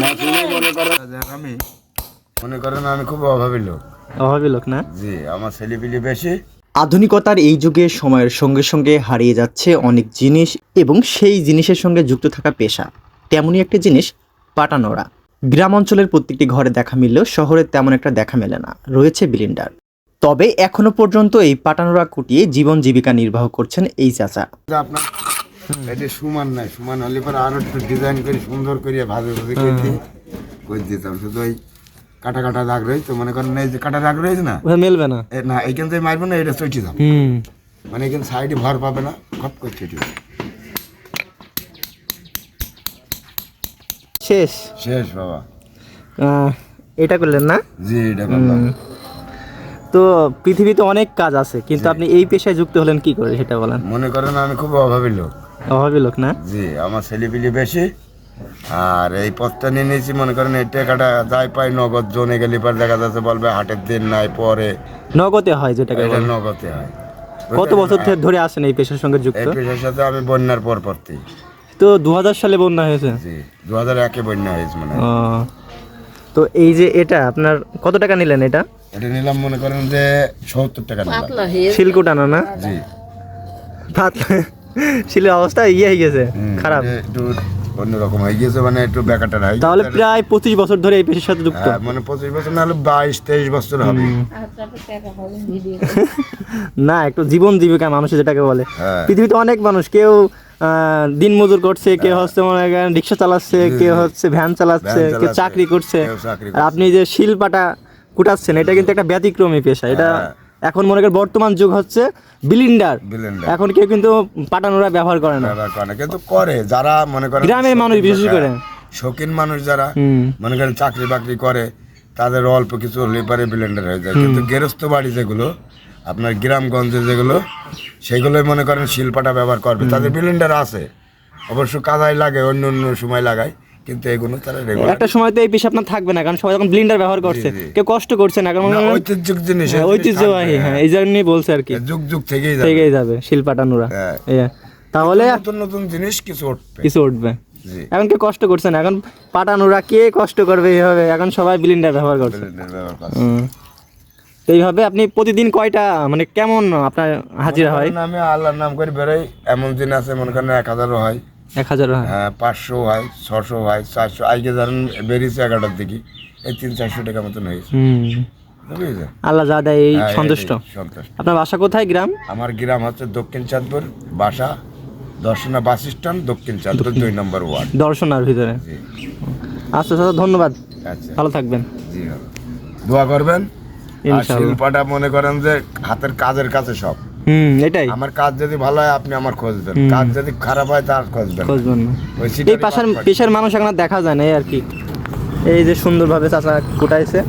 মনে করেন আমি মনে করেন আমি খুব অভাবী লোক। অভাবী লোক না? জি আমার ছেলেপিলি বেশি। আধুনিকতার এই যুগে সময়ের সঙ্গে সঙ্গে হারিয়ে যাচ্ছে অনেক জিনিস এবং সেই জিনিসের সঙ্গে যুক্ত থাকা পেশা। তেমনই একটি জিনিস পাটানোরা। গ্রাম অঞ্চলের প্রত্যেকটি ঘরে দেখা মিললেও শহরে তেমন একটা দেখা মেলে না। রয়েছে বিলিন্ডার। তবে এখনও পর্যন্ত এই পাটানোরা কুটিয়ে জীবন জীবিকা নির্বাহ করছেন এই চাচা। যে আপনার এটা সমান নাই সমান হলে পরে আরও একটু ডিজাইন করে সুন্দর করে ভাবে ভাবে করে দিয়ে করে দিতাম। শুধু ওই কাটা কাটা দাগ রয়েছে মনে করেন এই যে কাটা দাগ রয়েছে না? মেলবে না? না এইখান থেকে মারবো না এটা চটি দাম মানে এখানে সাইডে ভর পাবে না খপ করে চটি শেষ? শেষ বাবা। এটা করলেন না? জি এটা করলাম। তো পৃথিবীতে অনেক কাজ আছে কিন্তু আপনি এই পেশায় যুক্ত হলেন কি করে সেটা বলেন? মনে করেন আমি খুব অভাবী লোক। অভাবী লোক না? জি আমার ছেলেপিলি বেশি আর এই পথটা নিয়ে নিয়েছি মনে করেন এই টাকাটা যাই পাই নগদ জনে গেলে পর দেখা যাচ্ছে বলবে হাটের দিন নাই পরে। নগদে হয় যেটাকে বলে নগদে হয়। কত বছর থেকে ধরে আছেন এই পেশার সঙ্গে যুক্ত? এই পেশার সাথে আমি বন্যার পর পরতেই তো দু হাজার সালে বন্যা হয়েছে? জি দু হাজার একে বন্যা হয়েছে মানে তো এই যে এটা আপনার কত টাকা নিলেন এটা? এটা নিলাম মনে করেন যে সত্তর টাকা শিলকুটানো না? জি। পাতলা শিলের অবস্থা ইয়ে হয়ে গেছে খারাপ। একটু অন্যরকম হয়ে গিয়েছে মানে একটু বেকাটা হয় তাহলে প্রায় পঁচিশ বছর ধরে এই পেশার সাথে যুক্ত। হ্যাঁ, মানে পঁচিশ বছর না হলে বাইশ তেইশ বছর হবে। না একটু জীবন জীবিকা মানুষ যেটাকে বলে। হ্যাঁ। পৃথিবীতে অনেক মানুষ কেউ আহ, দিন মজুর করছে কেউ হচ্ছে মনে করেন রিক্সা চালাচ্ছে কেউ হচ্ছে ভ্যান চালাচ্ছে কেউ চাকরি করছে। আর আপনি যে শিলপাটা কুটাচ্ছেন এটা কিন্তু একটা ব্যতিক্রমী পেশা। এটা হ্যাঁ। এখন মনে করেন বর্তমান যুগ হচ্ছে বিলিন্ডার। এখন কেউ কিন্তু পাটানোরা ব্যবহার করে না। ব্যবহার করে না কিন্তু করে যারা মনে করেন গ্রামের মানুষ বিশেষ করে। শৌখিন মানুষ যারা মনে করেন চাকরি বাকরি করে তাদের অল্প কিছু হলে পারে ব্লেন্ডার হয়ে যায়। কিন্তু গেরস্থ বাড়ি যেগুলো আপনার গ্রামগঞ্জে যেগুলো সেগুলোই মনে করেন শিল্পাটা ব্যবহার করবে। তাদের ব্লেন্ডার আছে। অবশ্য কাদায় লাগে অন্য অন্য সময় লাগায়। কিন্তু এগুলো তারা রেগুলার একটা সময় তো এই পেশা আপনার থাকবে না কারণ সবাই ব্লিন্ডার ব্যবহার করছে কেউ কষ্ট করছে না কারণ মনে জিনিস হ্যাঁ, ঐতিহ্যবাহী হ্যাঁ এই জন্যই বলছে আর কি। যুগ যুগ থেকেই যাবে। থেকেই যাবে শিল পাটানোরা। হ্যাঁ। তাহলে নতুন নতুন জিনিস কিছু উঠবে। কিছু উঠবে। এখন কেউ কষ্ট করছে না এখন পাটানোরা কে কষ্ট করবে এইভাবে? এখন সবাই ব্লিন্ডার ব্যবহার করছে। এইভাবে আপনি প্রতিদিন কয়টা মানে কেমন আপনার হাজিরা হয়? আমি আল্লাহর নাম করে বেরোই এমন দিন আছে মনে করেন এক হাজারও হয়। এক হাজার হ্যাঁ। পাঁচশো হয় ছশো হয় চারশো। আজকে ধরেন বেরিয়েছে এগারোটার দিকে এই তিন চারশো টাকা মতন হয়েছে। আল্লাহ যা দেয় এই হ্যাঁ, সন্তুষ্ট। আপনার বাসা কোথায় গ্রাম? আমার গ্রাম হচ্ছে দক্ষিণ চাঁদপুর বাসা দর্শনা বাস স্ট্যান্ড দক্ষিণ চাঁদপুর দুই নম্বর ওয়ার্ড। দর্শনার ভিতরে। আচ্ছা আচ্ছা ধন্যবাদ। আচ্ছা। ভালো থাকবেন। জি। দোয়া করবেন। শিল্পাটা মনে করেন যে হাতের কাজের কাছে সব। হুম এটাই। আমার কাজ যদি ভালো হয় আপনি আমার খোঁজবেন কাজ যদি খারাপ হয় তার খোঁজবেন খুঁজবেন না এই পাশের। পেশার মানুষ এখন দেখা যায় না আর কি। এই যে সুন্দরভাবে চাচা কুটাইছে।